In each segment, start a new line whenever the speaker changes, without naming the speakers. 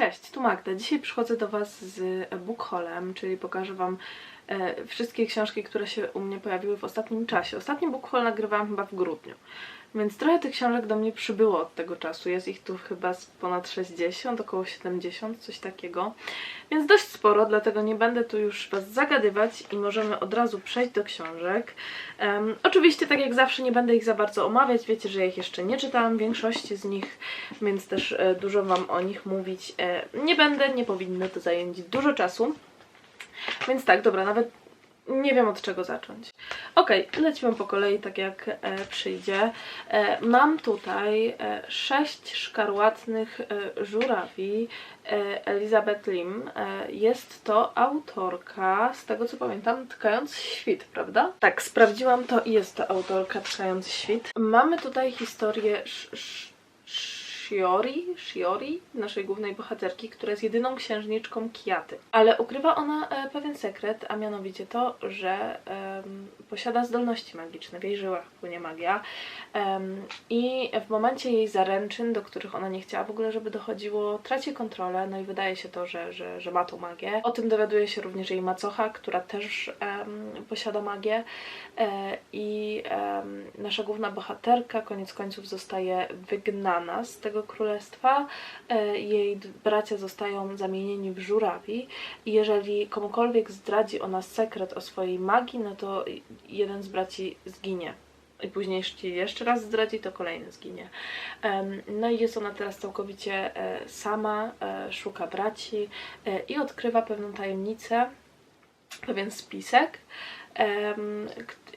Cześć, tu Magda. Dzisiaj przychodzę do Was z bookholem, czyli pokażę Wam wszystkie książki, które się u mnie pojawiły w ostatnim czasie. Ostatni bookhaul nagrywałam chyba w grudniu, więc trochę tych książek do mnie przybyło od tego czasu. Jest ich tu chyba ponad 60, około 70, coś takiego. Więc dość sporo, dlatego nie będę tu już Was zagadywać i możemy od razu przejść do książek. Em, oczywiście, tak jak zawsze, nie będę ich za bardzo omawiać. Wiecie, że ja ich jeszcze nie czytałam, większości z nich, więc też e, dużo Wam o nich mówić e, nie będę. Nie powinno to zająć dużo czasu. Więc tak, dobra, nawet nie wiem od czego zacząć. Okej, lecimy po kolei, tak jak e, przyjdzie. E, mam tutaj e, sześć szkarłatnych e, żurawi e, Elizabeth Lim. E, jest to autorka, z tego co pamiętam, Tkając Świt, prawda? Tak, sprawdziłam to i jest to autorka Tkając Świt. Mamy tutaj historię sz, sz, Shiori, Shiori, naszej głównej bohaterki, która jest jedyną księżniczką Kiaty. Ale ukrywa ona e, pewien sekret, a mianowicie to, że posiada zdolności magiczne, w jej żyłach płynie magia i w momencie jej zaręczyn, do których ona nie chciała w ogóle, żeby dochodziło, traci kontrolę, no i wydaje się to, że, że, że ma tą magię. O tym dowiaduje się również jej macocha, która też posiada magię e, i nasza główna bohaterka koniec końców zostaje wygnana z tego królestwa. E, Jej bracia zostają zamienieni w żurawi jeżeli komukolwiek zdradzi ona sekret o swojej magii, no to jeden z braci zginie. I później jeśli jeszcze raz zdradzi, to kolejny zginie. No i jest ona teraz całkowicie e, sama, e, szuka braci i odkrywa pewną tajemnicę, pewien spisek.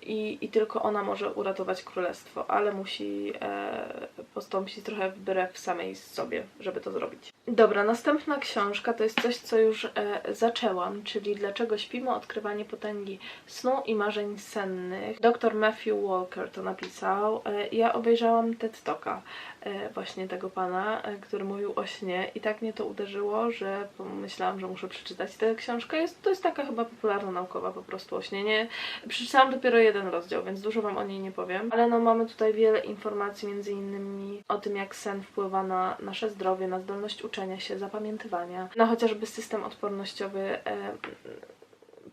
I, I tylko ona może uratować królestwo, ale musi e, postąpić trochę wbrew samej sobie, żeby to zrobić. Dobra, następna książka to jest coś, co już e, zaczęłam, czyli Dlaczego śpimy? Odkrywanie potęgi snu i marzeń sennych. Dr Matthew Walker to napisał. E, ja obejrzałam TED Talka e, właśnie tego pana, e, który mówił o śnie i tak mnie to uderzyło, że pomyślałam, że muszę przeczytać tę książkę. Jest, to jest taka chyba popularno-naukowa po prostu o śnie. Nie, przeczytałam dopiero jeden rozdział, więc dużo Wam o niej nie powiem. Ale no mamy tutaj wiele informacji, między innymi o tym, jak sen wpływa na nasze zdrowie, na zdolność uczenia się, zapamiętywania, na chociażby system odpornościowy, e,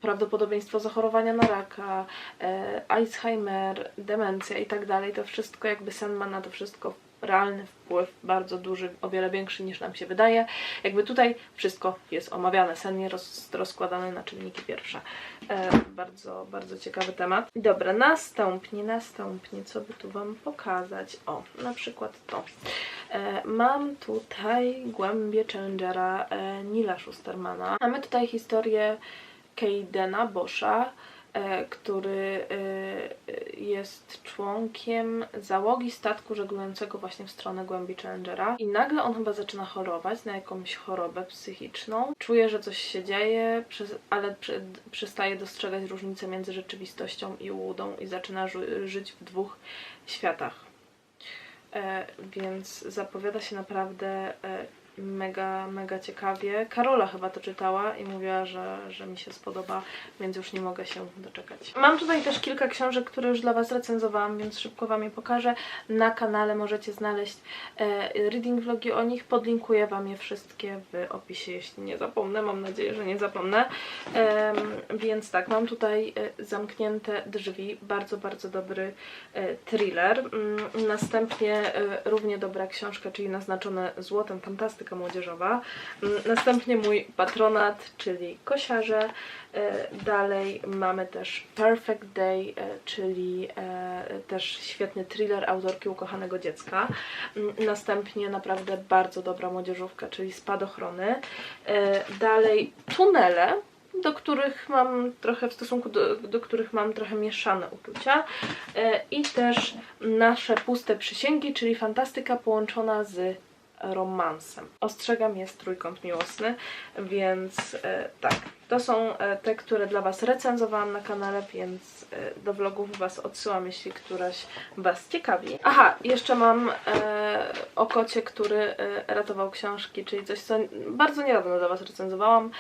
prawdopodobieństwo zachorowania na raka, e, Alzheimer, demencja i tak dalej. To wszystko, jakby sen ma na to wszystko realny wpływ, bardzo duży, o wiele większy niż nam się wydaje. Jakby tutaj wszystko jest omawiane, sennie roz, rozkładane na czynniki pierwsze. E, bardzo, bardzo ciekawy temat. Dobra, następnie, następnie, co by tu Wam pokazać? O, na przykład to. E, mam tutaj Głębie Challengera e, Nila Schustermana. Mamy tutaj historię Keidena Boscha, który e, jest członkiem załogi statku żeglującego właśnie w stronę głębi Challengera i nagle on chyba zaczyna chorować na jakąś chorobę psychiczną. Czuje, że coś się dzieje, ale przestaje dostrzegać różnicę między rzeczywistością i łudą i zaczyna żyć w dwóch światach. E, więc zapowiada się naprawdę e, mega, mega ciekawie. Karola chyba to czytała i mówiła, że, że mi się spodoba, więc już nie mogę się doczekać. Mam tutaj też kilka książek, które już dla Was recenzowałam, więc szybko Wam je pokażę. Na kanale możecie znaleźć e, reading vlogi o nich. Podlinkuję Wam je wszystkie w opisie, jeśli nie zapomnę. Mam nadzieję, że nie zapomnę. Więc tak, mam tutaj e, Zamknięte drzwi. Bardzo, bardzo dobry e, thriller. Mm, Następnie równie dobra książka, czyli Naznaczone złotem, fantastyka młodzieżowa. Mm, Następnie mój patronat, czyli Kosiarze. E, Dalej mamy też Perfect Day, e, czyli e, też świetny thriller autorki Ukochanego Dziecka. Mm, Następnie naprawdę bardzo dobra młodzieżówka, czyli Spadochrony. Dalej Tunele, do których mam trochę w stosunku do, do których mam trochę mieszane uczucia. I też nasze puste przysięgi, czyli fantastyka połączona z romansem. Ostrzegam, jest trójkąt miłosny, więc e, tak. To są e, te, które dla Was recenzowałam na kanale, więc e, do vlogów Was odsyłam, jeśli któraś Was ciekawi. Aha, jeszcze mam o kocie, który ratował książki, czyli coś, co bardzo niedawno dla Was recenzowałam.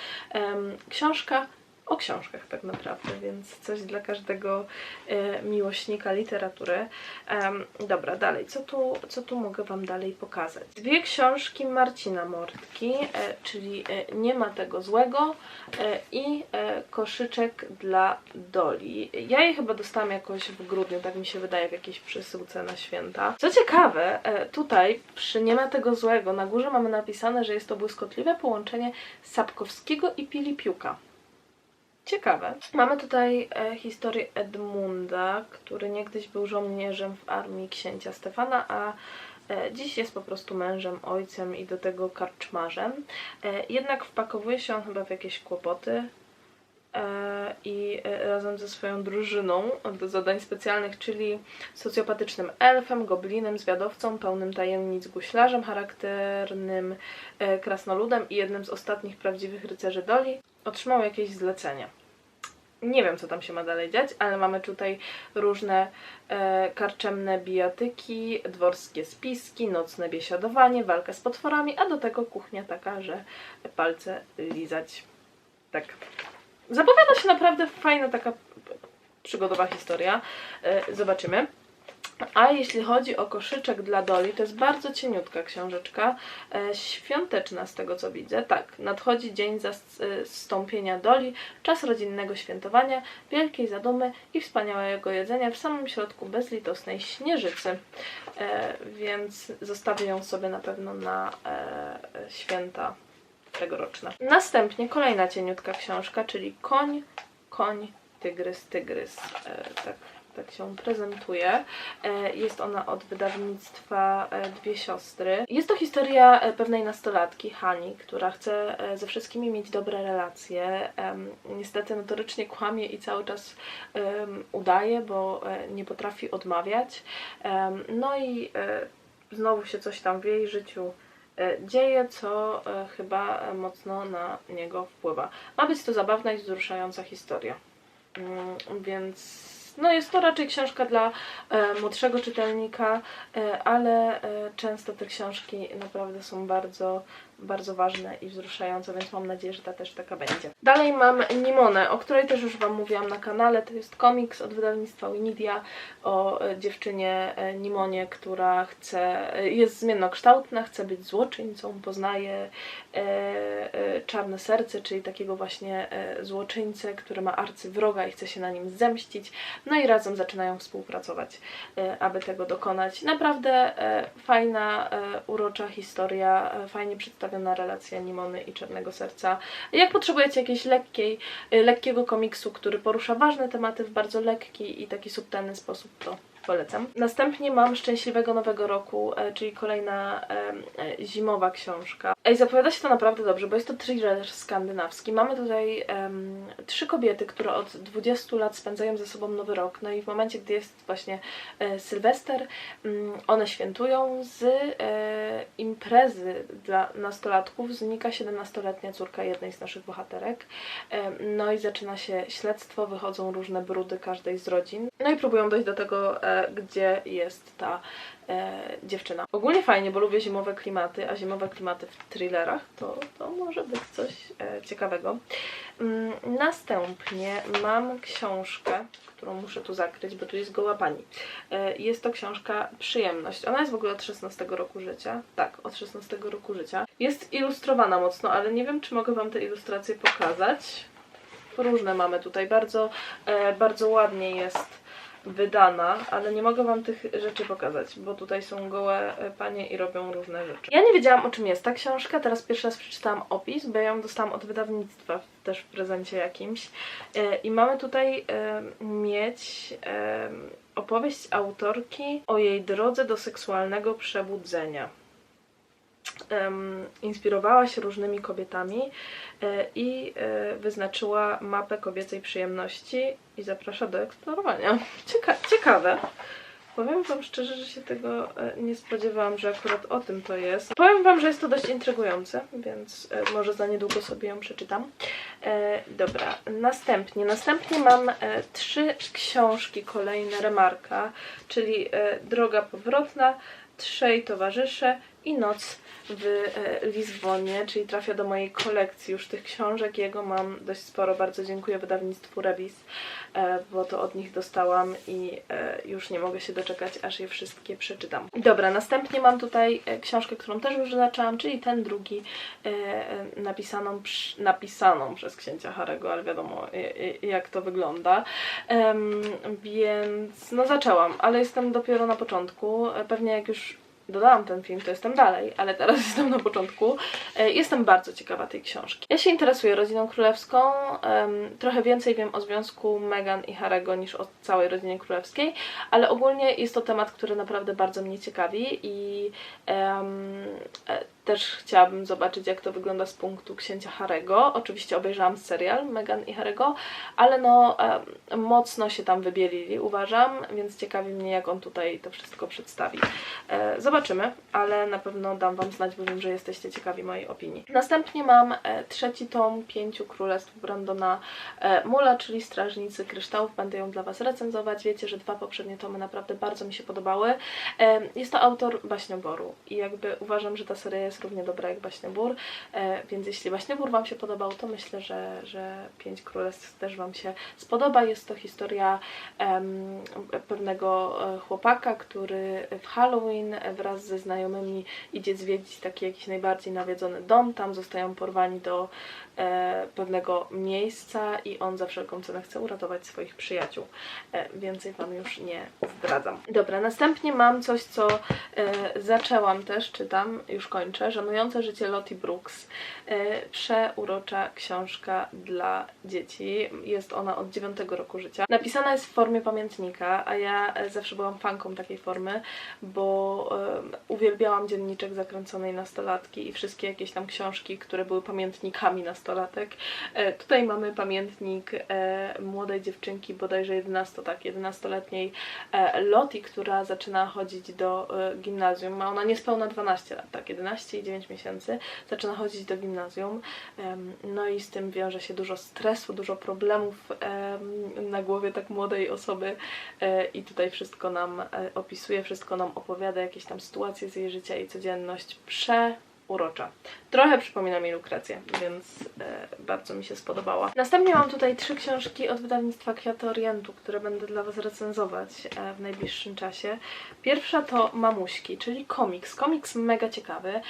Książka o książkach tak naprawdę, więc coś dla każdego e, miłośnika literatury. Dobra, dalej, co tu, co tu mogę Wam dalej pokazać? Dwie książki Marcina Mortki, e, czyli e, Nie ma tego złego i Koszyczek dla Doli. Ja je chyba dostałam jakoś w grudniu, tak mi się wydaje, w jakiejś przesyłce na święta. Co ciekawe, tutaj przy Nie ma tego złego na górze mamy napisane, że jest to błyskotliwe połączenie Sapkowskiego i Pilipiuka. Ciekawe. Mamy tutaj e, historię Edmunda, który niegdyś był żołnierzem w armii księcia Stefana, a e, dziś jest po prostu mężem, ojcem i do tego karczmarzem. E, jednak wpakowuje się on chyba w jakieś kłopoty e, i e, razem ze swoją drużyną do zadań specjalnych, czyli socjopatycznym elfem, goblinem, zwiadowcą, pełnym tajemnic guślarzem, charakternym e, krasnoludem i jednym z ostatnich prawdziwych rycerzy Doli, otrzymał jakieś zlecenie. Nie wiem, co tam się ma dalej dziać, ale mamy tutaj różne e, karczemne bijatyki, dworskie spiski, nocne biesiadowanie, walkę z potworami, a do tego kuchnia taka, że palce lizać. Tak. Zapowiada się naprawdę fajna taka przygodowa historia. E, zobaczymy. A jeśli chodzi o koszyczek dla Doli, to jest bardzo cieniutka książeczka, e, świąteczna z tego co widzę. Tak, nadchodzi dzień zastąpienia Doli, czas rodzinnego świętowania, wielkiej zadumy i wspaniałego jedzenia w samym środku bezlitosnej śnieżycy. E, więc zostawię ją sobie na pewno na e, święta tegoroczne. Następnie kolejna cieniutka książka, czyli Koń, Koń, Tygrys, Tygrys. E, tak tak się prezentuje. E, Jest ona od wydawnictwa e, Dwie Siostry. Jest to historia e, pewnej nastolatki, Hani, która chce ze wszystkimi mieć dobre relacje. Niestety notorycznie kłamie i cały czas udaje, bo nie potrafi odmawiać. No i znowu się coś tam w jej życiu dzieje, co chyba mocno na niego wpływa. Ma być to zabawna i wzruszająca historia. Mm, Więc no jest to raczej książka dla e, młodszego czytelnika, e, ale e, często te książki naprawdę są bardzo, bardzo ważne i wzruszające, więc mam nadzieję, że ta też taka będzie. Dalej mam Nimonę, o której też już Wam mówiłam na kanale. To jest komiks od wydawnictwa Winidia o e, dziewczynie e, Nimonie, która chce, e, jest zmiennokształtna, chce być złoczyńcą, poznaje e, e, czarne serce, czyli takiego właśnie e, złoczyńcę, który ma arcywroga i chce się na nim zemścić. No i razem zaczynają współpracować, e, aby tego dokonać. Naprawdę e, fajna, e, urocza historia, e, fajnie przedstawiona relacja Nimony i Czarnego Serca. Jak potrzebujecie jakiejś lekkiej, e, lekkiego komiksu, który porusza ważne tematy w bardzo lekki i taki subtelny sposób, to polecam. Następnie mam Szczęśliwego Nowego Roku, e, czyli kolejna e, zimowa książka. Ej, zapowiada się to naprawdę dobrze, bo jest to thriller skandynawski. Mamy tutaj em, trzy kobiety, które od 20 lat spędzają ze sobą Nowy Rok. No i w momencie, gdy jest właśnie e, Sylwester, mm, one świętują. Z e, imprezy dla nastolatków znika 17-letnia córka jednej z naszych bohaterek. E, no i zaczyna się śledztwo, wychodzą różne brudy każdej z rodzin. No i próbują dojść do tego, e, gdzie jest ta e, dziewczyna. Ogólnie fajnie, bo lubię zimowe klimaty, a zimowe klimaty w thrillerach to, to może być coś e, ciekawego. Mm, następnie mam książkę, którą muszę tu zakryć, bo tu jest goła pani. E, jest to książka Przyjemność. Ona jest w ogóle od 16 roku życia. Tak, od 16 roku życia. Jest ilustrowana mocno, ale nie wiem, czy mogę Wam te ilustracje pokazać. Różne mamy tutaj. Bardzo, e, bardzo ładnie jest wydana, ale nie mogę Wam tych rzeczy pokazać, bo tutaj są gołe e, panie i robią różne rzeczy. Ja nie wiedziałam o czym jest ta książka, teraz pierwszy raz przeczytałam opis, bo ja ją dostałam od wydawnictwa też w prezencie jakimś E, i mamy tutaj e, mieć opowieść autorki o jej drodze do seksualnego przebudzenia. Inspirowała się różnymi kobietami i wyznaczyła mapę kobiecej przyjemności i zaprasza do eksplorowania. Cieka ciekawe. Powiem Wam szczerze, że się tego e, nie spodziewałam, że akurat o tym to jest. Powiem Wam, że jest to dość intrygujące, więc e, może za niedługo sobie ją przeczytam. E, dobra, następnie. Następnie mam e, trzy książki kolejne Remarka, czyli e, Droga Powrotna, Trzej Towarzysze i Noc w e, Lizbonie, czyli trafia do mojej kolekcji już tych książek. Jego mam dość sporo. Bardzo dziękuję wydawnictwu Revis, e, bo to od nich dostałam i e, już nie mogę się doczekać, aż je wszystkie przeczytam. Dobra, następnie mam tutaj książkę, którą też już zaczęłam, czyli ten drugi napisaną, napisaną przez księcia Harego, ale wiadomo jak to wygląda. Więc no zaczęłam, ale jestem dopiero na początku. Pewnie jak już dodałam ten film, to jestem dalej, ale teraz jestem na początku. E, Jestem bardzo ciekawa tej książki. Ja się interesuję rodziną królewską. Trochę więcej wiem o związku Meghan i Harego niż o całej rodzinie królewskiej, ale ogólnie jest to temat, który naprawdę bardzo mnie ciekawi i e, też chciałabym zobaczyć, jak to wygląda z punktu księcia Harego. Oczywiście obejrzałam serial Meghan i Harego, ale no mocno się tam wybielili, uważam, więc ciekawi mnie, jak on tutaj to wszystko przedstawi. E, Zobaczymy, ale na pewno dam Wam znać, bo wiem, że jesteście ciekawi mojej opinii. Następnie mam e, trzeci tom Pięciu Królestw Brandona e, Mula, czyli Strażnicy Kryształów. Będę ją dla Was recenzować. Wiecie, że dwa poprzednie tomy naprawdę bardzo mi się podobały. Jest to autor Baśnioboru i jakby uważam, że ta seria jest równie dobra jak Baśniobór, e, więc jeśli Baśniobór Wam się podobał, to myślę, że, że Pięć Królestw też Wam się spodoba. Jest to historia pewnego e, chłopaka, który w Halloween wraz ze znajomymi idzie zwiedzić taki jakiś najbardziej nawiedzony dom. Tam zostają porwani do pewnego miejsca i on za wszelką cenę chce uratować swoich przyjaciół. E, więcej Wam już nie zdradzam. Dobra, następnie mam coś, co e, zaczęłam też, czytam, już kończę. Żenujące życie Lottie Brooks. E, przeurocza książka dla dzieci. Jest ona od 9 roku życia. Napisana jest w formie pamiętnika, a ja e, zawsze byłam fanką takiej formy, bo e, uwielbiałam dzienniczek zakręconej nastolatki i wszystkie jakieś tam książki, które były pamiętnikami nastolatek. E, tutaj mamy pamiętnik e, młodej dziewczynki, bodajże 11, tak, 11-letniej e, Loti, która zaczyna chodzić do gimnazjum. Ma ona niespełna 12 lat, tak, 11 i 9 miesięcy. Zaczyna chodzić do gimnazjum. No i z tym wiąże się dużo stresu, dużo problemów em, na głowie tak młodej osoby i tutaj wszystko nam opisuje, wszystko nam opowiada, jakieś tam sytuacje z jej życia i codzienność przeurocza. Trochę przypomina mi Lukrecję, więc e, bardzo mi się spodobała. Następnie mam tutaj trzy książki od wydawnictwa Kwiaty Orientu, które będę dla Was recenzować e, w najbliższym czasie. Pierwsza to Mamuśki, czyli komiks. Komiks mega ciekawy,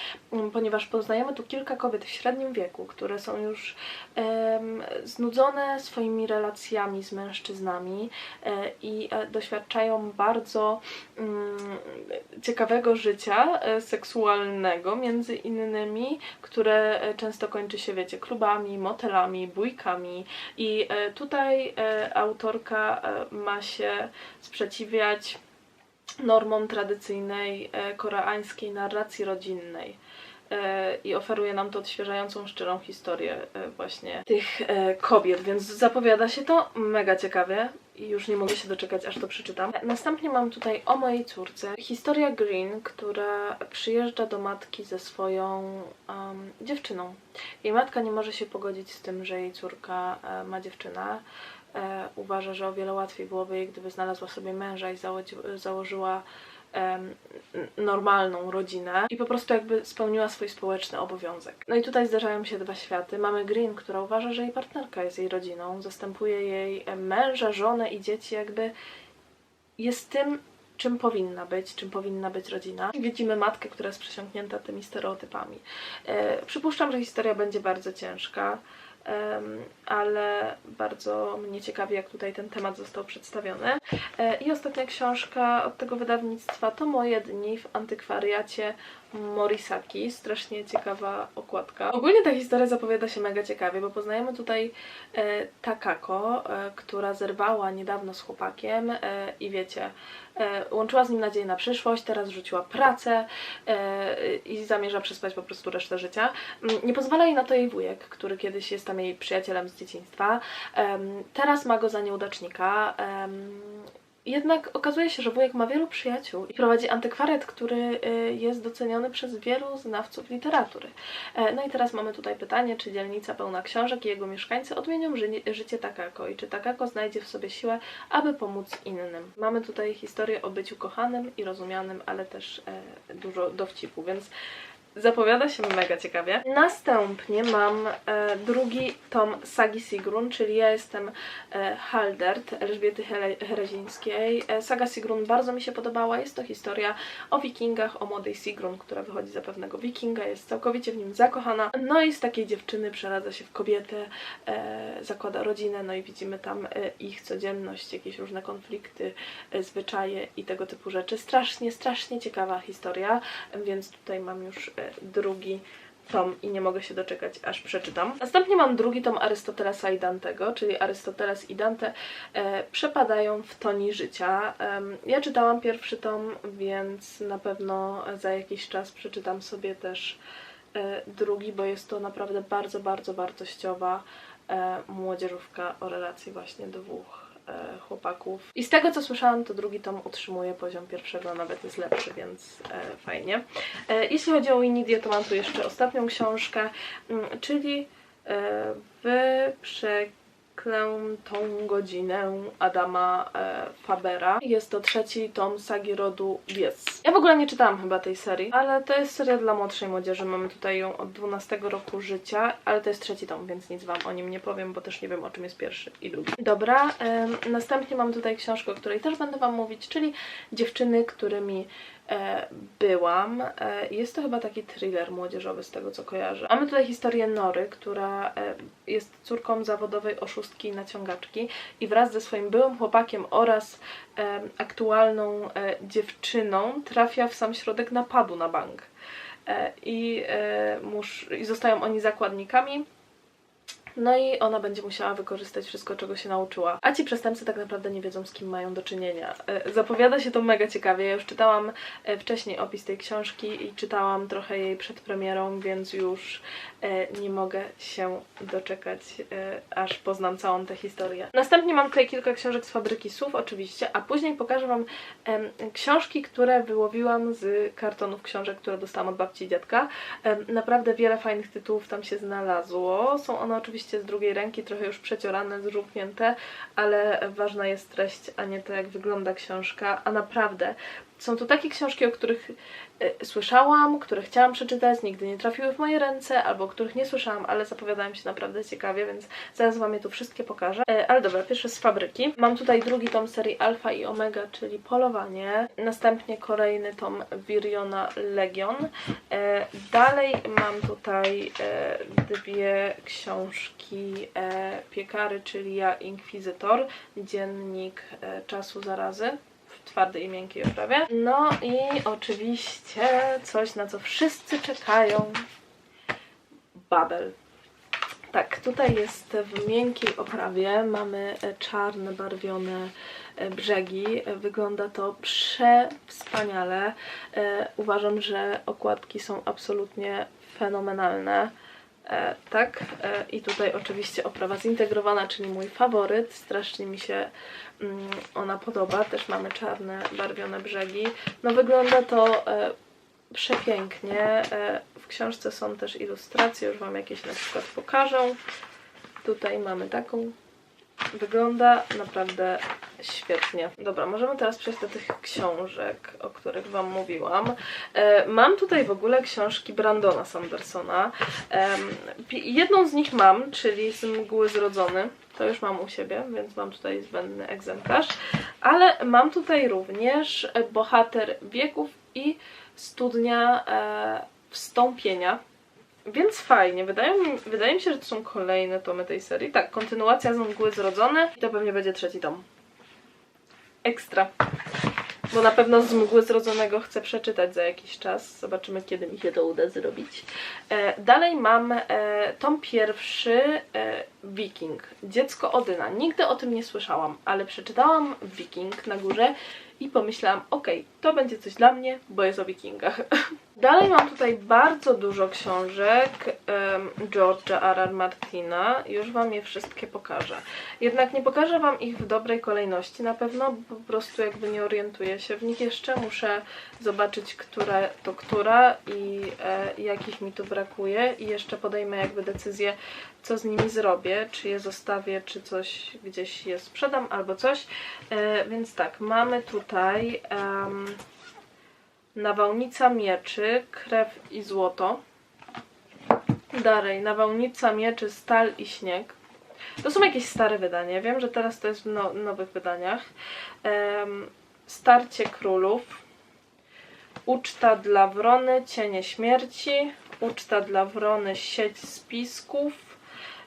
ponieważ poznajemy tu kilka kobiet w średnim wieku, które są już em, znudzone swoimi relacjami z mężczyznami e, i e, doświadczają bardzo mm, ciekawego życia e, seksualnego, między innymi, które e, często kończy się, wiecie, klubami, motelami, bójkami. I e, tutaj e, autorka ma się sprzeciwiać normom tradycyjnej koreańskiej narracji rodzinnej i oferuje nam to odświeżającą, szczerą historię e, właśnie tych e, kobiet, więc zapowiada się to mega ciekawie i już nie mogę się doczekać, aż to przeczytam. Następnie mam tutaj o mojej córce. Historia Green, która przyjeżdża do matki ze swoją em, dziewczyną. Jej matka nie może się pogodzić z tym, że jej córka e, ma dziewczynę. E, uważa, że o wiele łatwiej byłoby jej, gdyby znalazła sobie męża i założyła normalną rodzinę i po prostu jakby spełniła swój społeczny obowiązek. No i tutaj zdarzają się dwa światy. Mamy Green, która uważa, że jej partnerka jest jej rodziną, zastępuje jej męża, żonę i dzieci, jakby jest tym, czym powinna być, czym powinna być rodzina. Widzimy matkę, która jest przesiąknięta tymi stereotypami. E, przypuszczam, że historia będzie bardzo ciężka. Ale bardzo mnie ciekawi, jak tutaj ten temat został przedstawiony. E, I ostatnia książka od tego wydawnictwa to Moje dni w antykwariacie Morisaki. Strasznie ciekawa okładka. Ogólnie ta historia zapowiada się mega ciekawie, bo poznajemy tutaj e, Takako, e, która zerwała niedawno z chłopakiem e, i wiecie, e, łączyła z nim nadzieję na przyszłość, teraz rzuciła pracę e, i zamierza przespać po prostu resztę życia. Mm, Nie pozwala jej na to jej wujek, który kiedyś jest tam jej przyjacielem z dzieciństwa. Em, Teraz ma go za nieudacznika. em, Jednak okazuje się, że wujek ma wielu przyjaciół i prowadzi antykwariat, który y, jest doceniony przez wielu znawców literatury. E, No i teraz mamy tutaj pytanie, czy dzielnica pełna książek i jego mieszkańcy odmienią ży życie Takako i czy Takako znajdzie w sobie siłę, aby pomóc innym. Mamy tutaj historię o byciu kochanym i rozumianym, ale też e, dużo dowcipu, więc Zapowiada się mega ciekawie. Następnie mam e, drugi tom sagi Sigrun, czyli ja jestem e, Haldert Elżbiety Herezińskiej. E, saga Sigrun bardzo mi się podobała. Jest to historia o wikingach, o młodej Sigrun, która wychodzi za pewnego wikinga, jest całkowicie w nim zakochana. No i z takiej dziewczyny przeradza się w kobietę, e, zakłada rodzinę, no i widzimy tam e, ich codzienność, jakieś różne konflikty, e, zwyczaje i tego typu rzeczy. Strasznie, strasznie ciekawa historia, więc tutaj mam już e, drugi tom i nie mogę się doczekać, aż przeczytam. Następnie mam drugi tom Arystotelesa i Dantego, czyli Arystoteles i Dante e, przepadają w toni życia. Em, ja czytałam pierwszy tom, więc na pewno za jakiś czas przeczytam sobie też e, drugi, bo jest to naprawdę bardzo, bardzo wartościowa e, młodzieżówka o relacji właśnie dwóch e, chłopaków. I z tego co słyszałam, to drugi tom utrzymuje poziom pierwszego, nawet jest lepszy, więc e, fajnie. E, jeśli chodzi o Winidię, to mam tu jeszcze ostatnią książkę, mm, czyli e, w przeklętą godzinę Adama e, Fabera. Jest to trzeci tom sagi rodu Bies. Ja w ogóle nie czytałam chyba tej serii, ale to jest seria dla młodszej młodzieży. Mamy tutaj ją od 12 roku życia, ale to jest trzeci tom, więc nic Wam o nim nie powiem, bo też nie wiem o czym jest pierwszy i drugi. Dobra, em, następnie mam tutaj książkę, o której też będę Wam mówić, czyli Dziewczyny, którymi e, byłam. E, jest to chyba taki thriller młodzieżowy z tego co kojarzę. Mamy tutaj historię Nory, która e, jest córką zawodowej oszustki i naciągaczki i wraz ze swoim byłym chłopakiem oraz e, aktualną e, dziewczyną trafia w sam środek napadu na bank. E, I, e, I zostają oni zakładnikami. No i ona będzie musiała wykorzystać wszystko, czego się nauczyła. A ci przestępcy tak naprawdę nie wiedzą, z kim mają do czynienia. E, Zapowiada się to mega ciekawie. Ja już czytałam e, wcześniej opis tej książki i czytałam trochę jej przed premierą, więc już e, nie mogę się doczekać, aż poznam całą tę historię. Następnie mam tutaj kilka książek z Fabryki Słów, oczywiście, a później pokażę Wam książki, które wyłowiłam z kartonów książek, które dostałam od babci i dziadka. Naprawdę wiele fajnych tytułów tam się znalazło. Są one oczywiście z drugiej ręki, trochę już przeciorane, zżółknięte, ale ważna jest treść, a nie to jak wygląda książka. A naprawdę są to takie książki, o których e, słyszałam, które chciałam przeczytać, nigdy nie trafiły w moje ręce, albo o których nie słyszałam, ale zapowiadają się naprawdę ciekawie, więc zaraz Wam je tu wszystkie pokażę. E, ale dobra, pierwsze z fabryki. Mam tutaj drugi tom serii Alfa i Omega, czyli Polowanie. Następnie kolejny tom Viriona Legion. E, dalej mam tutaj dwie książki Piekary, czyli Ja Inkwizytor, Dziennik Czasu Zarazy twardej i miękkiej oprawie. No i oczywiście coś, na co wszyscy czekają. Babel. Tak, tutaj jest w miękkiej oprawie. Mamy e, czarne, barwione e, brzegi. E, Wygląda to przewspaniale. Uważam, że okładki są absolutnie fenomenalne. E, tak, e, i tutaj oczywiście oprawa zintegrowana, czyli mój faworyt. Strasznie mi się ona podoba. Też mamy czarne, barwione brzegi. No wygląda to e, przepięknie. E, w książce są też ilustracje, już Wam jakieś na przykład pokażę. Tutaj mamy taką. Wygląda naprawdę świetnie. Dobra, możemy teraz przejść do tych książek, o których Wam mówiłam. E, mam tutaj w ogóle książki Brandona Sandersona. Pi- jedną z nich mam, czyli z Mgły Zrodzony. To już mam u siebie, więc mam tutaj zbędny egzemplarz. Ale mam tutaj również e, Bohater Wieków i Studnia e, Wstąpienia. Więc fajnie, wydaje mi, wydaje mi się, że to są kolejne tomy tej serii. Tak, kontynuacja z Mgły Zrodzone i to pewnie będzie trzeci tom. Ekstra. Bo na pewno z Mgły Zrodzonego chcę przeczytać za jakiś czas. Zobaczymy, kiedy mi się to uda zrobić. E, dalej mam e, tom pierwszy e, Wiking. Dziecko Odyna. Nigdy o tym nie słyszałam, ale przeczytałam Wiking na górze i pomyślałam, okej, to będzie coś dla mnie, bo jest o wikingach. Dalej mam tutaj bardzo dużo książek um, George'a R. R. Martina. Już Wam je wszystkie pokażę. Jednak nie pokażę Wam ich w dobrej kolejności na pewno, bo po prostu jakby nie orientuję się w nich jeszcze. Muszę zobaczyć, która to która i e, jakich mi tu brakuje i jeszcze podejmę jakby decyzję, co z nimi zrobię, czy je zostawię, czy coś gdzieś je sprzedam albo coś. E, więc tak, mamy tutaj... Um, Nawałnica mieczy, krew i złoto. Dalej, nawałnica mieczy, stal i śnieg. To są jakieś stare wydania. Wiem, że teraz to jest w no, nowych wydaniach. Um, Starcie królów. Uczta dla wrony, cienie śmierci. Uczta dla wrony, sieć spisków.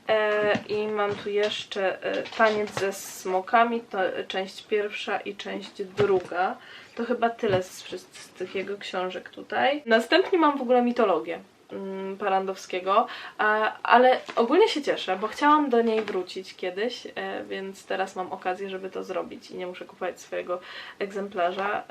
E, I mam tu jeszcze e, taniec ze smokami, to część pierwsza i część druga. To chyba tyle z wszystkich jego książek tutaj. Następnie mam w ogóle mitologię mm, Parandowskiego, ale ogólnie się cieszę, bo chciałam do niej wrócić kiedyś, e, więc teraz mam okazję, żeby to zrobić i nie muszę kupować swojego egzemplarza,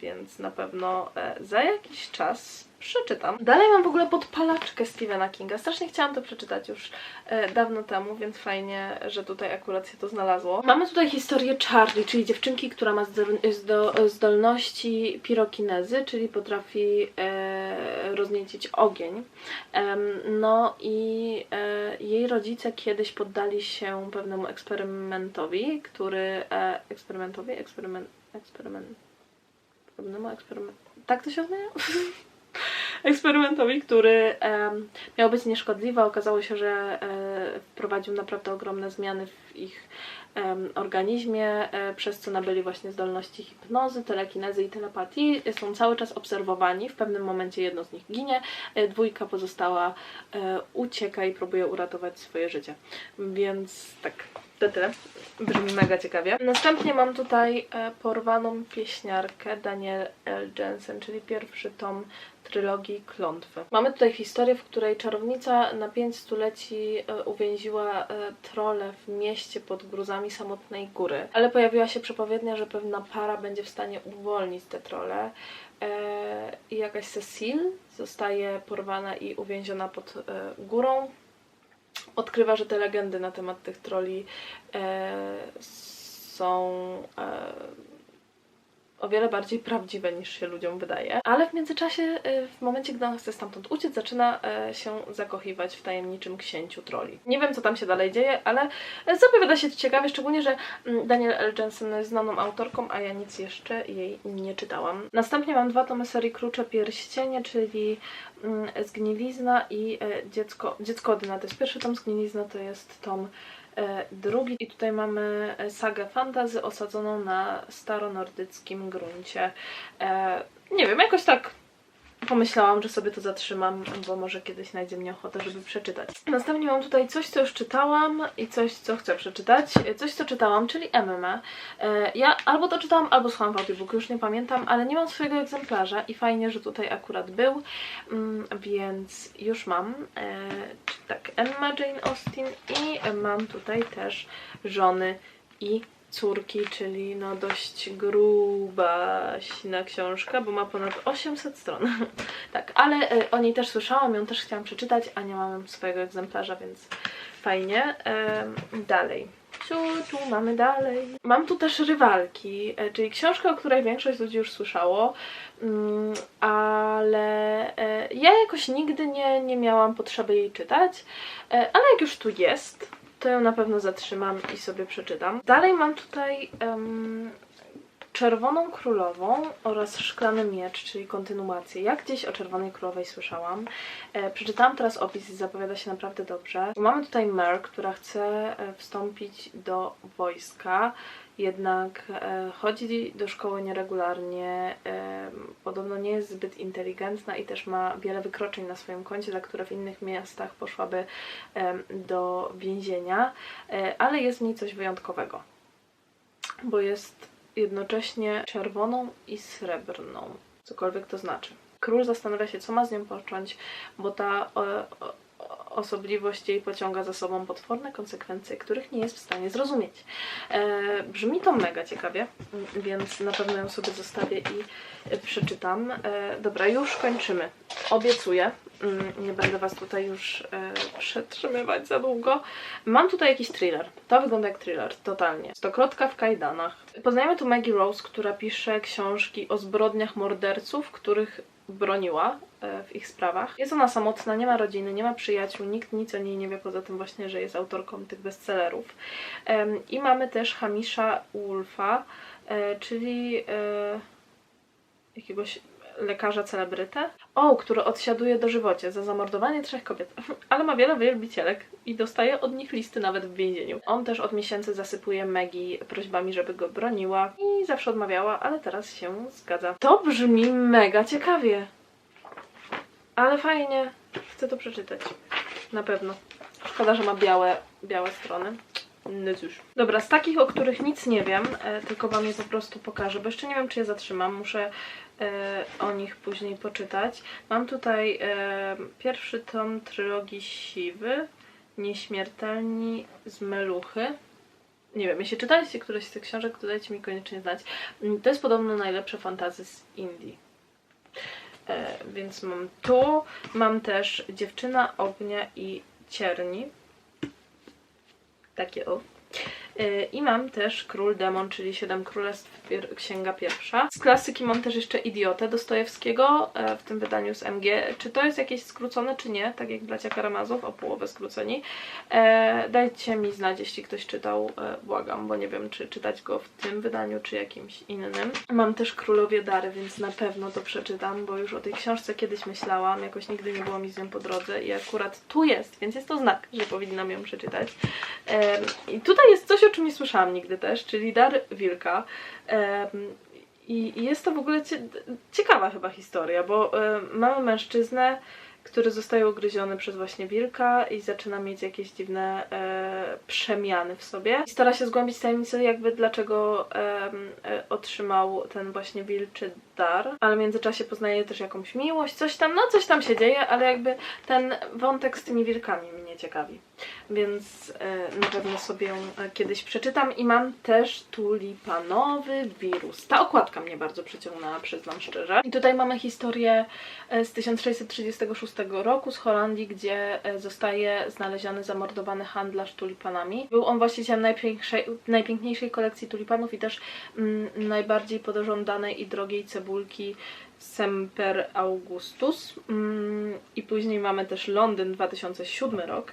więc na pewno za jakiś czas przeczytam. Dalej mam w ogóle podpalaczkę Stephena Kinga. Strasznie chciałam to przeczytać już e, dawno temu, więc fajnie, że tutaj akurat się to znalazło. Mamy tutaj historię Charlie, czyli dziewczynki, która ma zdo- zdo- zdolności pirokinezy, czyli potrafi e, rozniecić ogień. Em, no i e, jej rodzice kiedyś poddali się pewnemu eksperymentowi, który... E, eksperymentowi? Eksperyment... Eksperyment... Pewnemu eksperyment... Tak to się odmienia? eksperymentowi, który em, miał być nieszkodliwy. Okazało się, że e, wprowadził naprawdę ogromne zmiany w ich organizmie, e, przez co nabyli właśnie zdolności hipnozy, telekinezy i telepatii. Są cały czas obserwowani. W pewnym momencie jedno z nich ginie, e, dwójka pozostała ucieka i próbuje uratować swoje życie. Więc tak, to tyle. Brzmi mega ciekawie. Następnie mam tutaj porwaną pieśniarkę Daniel L. Jensen, czyli pierwszy tom trylogii Klątwy. Mamy tutaj historię, w której czarownica na pięć stuleci e, uwięziła e, trole w mieście pod gruzami samotnej góry, ale pojawiła się przepowiednia, że pewna para będzie w stanie uwolnić te trole e, i jakaś Cecil zostaje porwana i uwięziona pod górą. Odkrywa, że te legendy na temat tych troli są o wiele bardziej prawdziwe niż się ludziom wydaje. Ale w międzyczasie, y, w momencie, gdy on chce stamtąd uciec, zaczyna y, się zakochiwać w tajemniczym księciu troli. Nie wiem, co tam się dalej dzieje, ale zapowiada się ciekawie, szczególnie, że mm, Daniel L. Jensen jest znaną autorką, a ja nic jeszcze jej nie czytałam. Następnie mam dwa tomy serii Krucze Pierścienie, czyli mm, Zgnilizna i e, Dziecko, Dziecko Odyna. To jest pierwszy tom, Zgnilizna to jest tom e, drugi. I tutaj mamy e, sagę fantazy osadzoną na staronordyckim gruncie. E, nie wiem, jakoś tak pomyślałam, że sobie to zatrzymam, bo może kiedyś znajdzie mnie ochotę, żeby przeczytać. Następnie mam tutaj coś, co już czytałam i coś, co chcę przeczytać. E, Coś, co czytałam, czyli MMA. E, Ja albo to czytałam, albo słuchałam w audiobooku, już nie pamiętam, ale nie mam swojego egzemplarza i fajnie, że tutaj akurat był, Mm, więc już mam. Tak, Emma Jane Austen i mam tutaj też żony i córki, czyli no dość gruba sina książka, bo ma ponad 800 stron. tak, ale e, o niej też słyszałam, ją też chciałam przeczytać, a nie mam swojego egzemplarza, więc fajnie. Em, dalej. Co tu mamy dalej? Mam tu też Rywalki, e, czyli książkę, o której większość ludzi już słyszało, mm, ale e, ja jakoś nigdy nie, nie miałam potrzeby jej czytać, e, ale jak już tu jest, to ją na pewno zatrzymam i sobie przeczytam. Dalej mam tutaj em, Czerwoną Królową oraz Szklany Miecz, czyli kontynuację. Ja gdzieś o Czerwonej Królowej słyszałam. E, przeczytałam teraz opis i zapowiada się naprawdę dobrze. Mamy tutaj Mer, która chce e, wstąpić do wojska, jednak e, chodzi do szkoły nieregularnie, e, podobno nie jest zbyt inteligentna i też ma wiele wykroczeń na swoim koncie, za które w innych miastach poszłaby em, do więzienia, e, ale jest w niej coś wyjątkowego, bo jest jednocześnie czerwoną i srebrną, cokolwiek to znaczy. Król zastanawia się, co ma z nią począć, bo ta o, osobliwość jej pociąga za sobą potworne konsekwencje, których nie jest w stanie zrozumieć. E, brzmi to mega ciekawie, więc na pewno ją sobie zostawię i przeczytam. E, dobra, już kończymy. Obiecuję. Mm, Nie będę Was tutaj już e, przetrzymywać za długo. Mam tutaj jakiś thriller. To wygląda jak thriller, totalnie. Stokrotka w kajdanach. Poznajemy tu Maggie Rose, która pisze książki o zbrodniach morderców, których broniła e, w ich sprawach. Jest ona samotna, nie ma rodziny, nie ma przyjaciół, nikt nic o niej nie wie, poza tym właśnie, że jest autorką tych bestsellerów. I mamy też Hamisha Wolfa, e, czyli e, jakiegoś lekarza celebrytę, o, który odsiaduje dożywocie za zamordowanie trzech kobiet, ale ma wiele wielbicielek i dostaje od nich listy nawet w więzieniu. On też od miesięcy zasypuje Maggie prośbami, żeby go broniła i zawsze odmawiała, ale teraz się zgadza. To brzmi mega ciekawie. Ale fajnie. Chcę to przeczytać. Na pewno. Szkoda, że ma białe, białe strony. No cóż. Dobra, z takich, o których nic nie wiem, e, tylko wam je po prostu pokażę, bo jeszcze nie wiem, czy je zatrzymam. Muszę o nich później poczytać. Mam tutaj e, pierwszy tom trylogii Siwy, Nieśmiertelni z Meluchy. Nie wiem, jeśli czytaliście któreś z tych książek, to dajcie mi koniecznie znać. Mm, To jest podobno najlepsze fantazy z Indii. E, więc mam tu. Mam też Dziewczyna ognia i cierni. Takie o. E, I mam też Król Demon, czyli Siedem Królestw, pier- księga pierwsza. Z klasyki mam też jeszcze Idiotę Dostojewskiego e, w tym wydaniu z MG. Czy to jest jakieś skrócone, czy nie? Tak jak Bracia Karamazów, o połowę skróceni. E, dajcie mi znać, jeśli ktoś czytał, e, błagam, bo nie wiem, czy czytać go w tym wydaniu, czy jakimś innym. Mam też Królowie Dary, więc na pewno to przeczytam, bo już o tej książce kiedyś myślałam, jakoś nigdy nie było mi z nią po drodze i akurat tu jest, więc jest to znak, że powinnam ją przeczytać. Em, I tutaj jest coś, o czym nie słyszałam nigdy też, czyli Dar Wilka. I jest to w ogóle cie, ciekawa chyba historia, bo mamy mężczyznę, który zostaje ugryziony przez właśnie wilka i zaczyna mieć jakieś dziwne e, przemiany w sobie. I stara się zgłębić tajemnicę jakby dlaczego em, e, otrzymał ten właśnie wilczy dar, ale w międzyczasie poznaje też jakąś miłość, coś tam, no coś tam się dzieje, ale jakby ten wątek z tymi wilkami mnie ciekawi. Więc e, na pewno sobie ją e, kiedyś przeczytam i mam też tulipanowy wirus. Ta okładka mnie bardzo przyciągnęła, przyznam szczerze. I tutaj mamy historię e, z 1636 roku z Holandii, gdzie e, zostaje znaleziony zamordowany handlarz tulipanami. Był on właścicielem najpiękniejszej, najpiękniejszej kolekcji tulipanów i też mm, najbardziej pożądanej i drogiej cebulki Semper Augustus. Mm, I później mamy też Londyn 2007 rok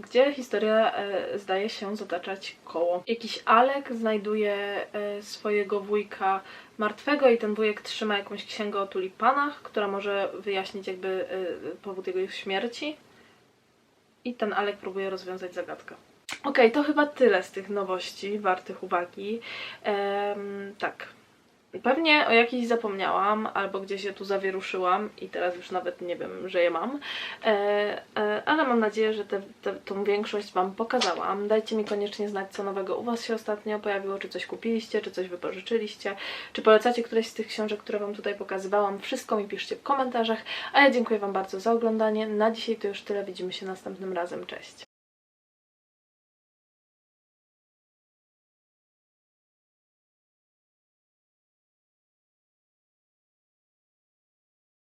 gdzie historia e, zdaje się zataczać koło. Jakiś Alek znajduje e, swojego wujka martwego i ten wujek trzyma jakąś księgę o tulipanach, która może wyjaśnić jakby e, powód jego śmierci. I ten Alek próbuje rozwiązać zagadkę. Okej, to chyba tyle z tych nowości wartych uwagi. Em, tak. Pewnie o jakiejś zapomniałam, albo gdzieś je tu zawieruszyłam i teraz już nawet nie wiem, że je mam. E, e, ale mam nadzieję, że te, te, tą większość Wam pokazałam. Dajcie mi koniecznie znać, co nowego u Was się ostatnio pojawiło, czy coś kupiliście, czy coś wypożyczyliście, czy polecacie któreś z tych książek, które Wam tutaj pokazywałam. Wszystko mi piszcie w komentarzach, a ja dziękuję Wam bardzo za oglądanie. Na dzisiaj to już tyle, widzimy się następnym razem. Cześć!